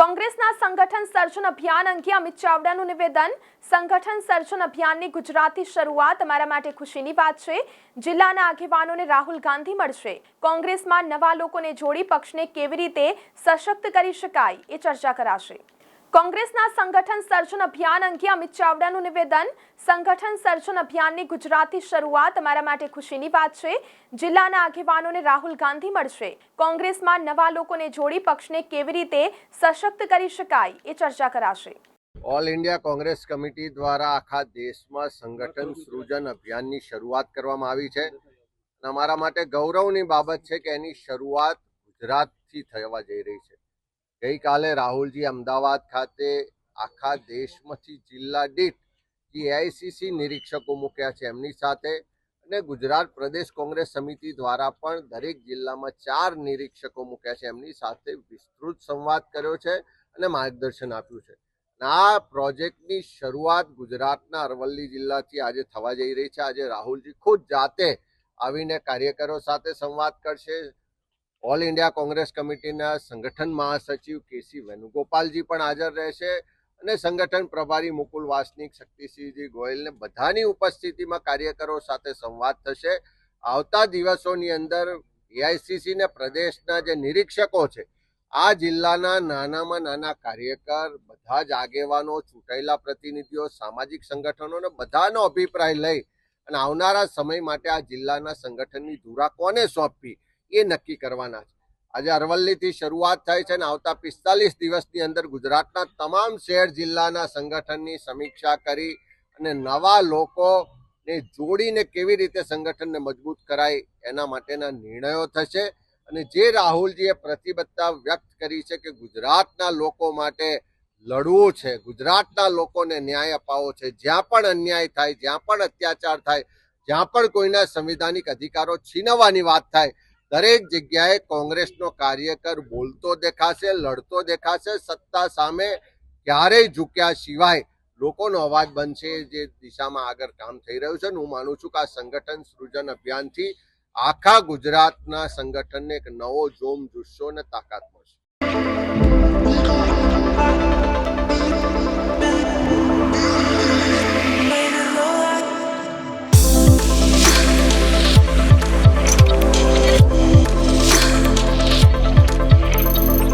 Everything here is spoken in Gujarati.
કોંગ્રેસના સંગઠન સર્જન અભિયાન અંગે અમિત ચાવડાનું નિવેદન. સંગઠન સર્જન અભિયાનની ગુજરાતી શરૂઆત અમારા માટે ખુશીની વાત છે. જિલ્લાના આગેવાનોને રાહુલ ગાંધી મળશે. કોંગ્રેસમાં નવા લોકોને જોડી પક્ષને કેવી રીતે સશક્ત કરી શકાય એ ચર્ચા કરાશે. કોંગ્રેસના સંગઠન સર્જન અભિયાન અંગે અમિત ચાવડાનું નિવેદન. સંગઠન સર્જન અભિયાનની ગુજરાતી શરૂઆત અમારા માટે ખુશીની વાત છે. જિલ્લાના આગેવાનોને રાહુલ ગાંધી મળશે. કોંગ્રેસમાં નવા લોકોને જોડી પક્ષને કેવી રીતે સશક્ત કરી શકાય એ ચર્ચા કરાશે. ઓલ ઇન્ડિયા કોંગ્રેસ કમિટી દ્વારા આખા દેશમાં સંગઠન સૃજન અભિયાનની શરૂઆત કરવામાં આવી છે. અમારા માટે ગૌરવની બાબત છે કે એની શરૂઆત ગુજરાતથી થવા જઈ રહી છે. ગઈકાલે રાહુલજી અમદાવાદ ખાતે આખા દેશમાંથી જિલ્લા દીઠ એઆઈસીસી નિરીક્ષકો મૂક્યા છે. એમની સાથે અને ગુજરાત પ્રદેશ કોંગ્રેસ સમિતિ દ્વારા પણ દરેક જિલ્લામાં ચાર નિરીક્ષકો મૂક્યા છે. એમની સાથે વિસ્તૃત સંવાદ કર્યો છે અને માર્ગદર્શન આપ્યું છે. આ પ્રોજેક્ટની શરૂઆત ગુજરાતના અરવલ્લી જિલ્લાથી આજે થવા જઈ રહી છે. આજે રાહુલજી ખુદ જાતે આવીને કાર્યકરો સાથે સંવાદ કરશે. ઓલ ઇન્ડિયા કોંગ્રેસ કમિટીના સંગઠન મહાસચિવ કેસી વેણુગોપાલજી પણ હાજર રહેશે અને સંગઠન પ્રભારી મુકુલ વાસનિક, શક્તિસિંહજી ગોયલને બધાની ઉપસ્થિતિમાં કાર્યકરો સાથે સંવાદ થશે. આવતા દિવસોની અંદર એઆઈસીસીને પ્રદેશના જે નિરીક્ષકો છે, આ જિલ્લાના નાનામાં નાના કાર્યકર, બધા જ આગેવાનો, ચૂંટાયેલા પ્રતિનિધિઓ, સામાજિક સંગઠનોને બધાનો અભિપ્રાય લઈ અને આવનારા સમય માટે આ જિલ્લાના સંગઠનની ધુરા કોને સોંપવી? એ નક્કી કરવાના છે. આજે અરવલ્લીથી શરૂઆત થાય છે અને આવતા પિસ્તાલીસ દિવસની અંદર ગુજરાતના તમામ શહેર જિલ્લાના સંગઠનની સમીક્ષા કરી અને નવા લોકોને જોડીને કેવી રીતે સંગઠનને મજબૂત કરાય એના માટેના નિર્ણયો થશે. અને જે રાહુલજીએ પ્રતિબદ્ધતા વ્યક્ત કરી છે કે ગુજરાતના લોકો માટે લડવું છે, ગુજરાતના લોકોને ન્યાય અપાવવો છે, જ્યાં પણ અન્યાય થાય, જ્યાં પણ અત્યાચાર થાય, જ્યાં પણ કોઈના સંવિધાનિક અધિકારો છીનવવાની વાત થાય દરેક જગ્યાએ કોંગ્રેસનો કાર્યકર બોલતો દેખાશે, લડતો દેખાશે, સત્તા સામે ક્યારેય ઝૂક્યા સિવાય લોકોનો અવાજ બનશે જે દિશામાં આગળ કામ થઈ રહ્યું છે. હું માનું છું કે આ સંગઠન સૃજન અભિયાનથી આખા ગુજરાતના સંગઠનને એક નવો જોમ, જુસ્સો અને તાકાત મળશે.